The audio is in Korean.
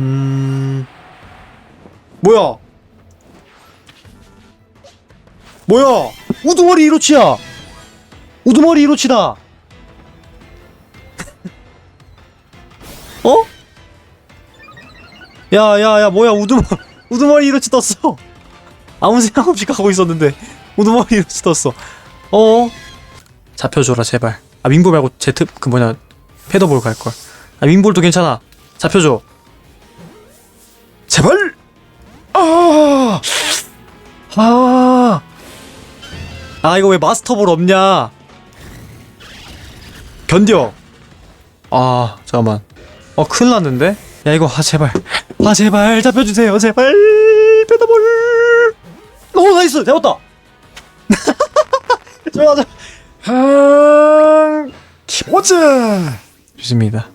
음. 뭐야? 뭐야? 우두머리 이로치야. 우두머리 이로치다. 어? 야 야 야 뭐야? 우두머 우두머리 이로치 떴어. 아무 생각 없이 가고 있었는데 우두머리 이로치 떴어. 어? 잡혀줘라 제발. 아 윙볼 말고 제트 그 뭐냐 패더볼 갈 걸. 아 윙볼도 괜찮아. 잡혀줘 아 이거 왜 마스터볼 없냐? 견뎌. 아 잠깐만. 어 큰일 났는데? 야 이거 아 제발. 아 제발. 잡혀주세요. 제발. 패더볼. 오 나이스. 잡았다. 좋아 좋아. 아, 기모즈. 좋습니다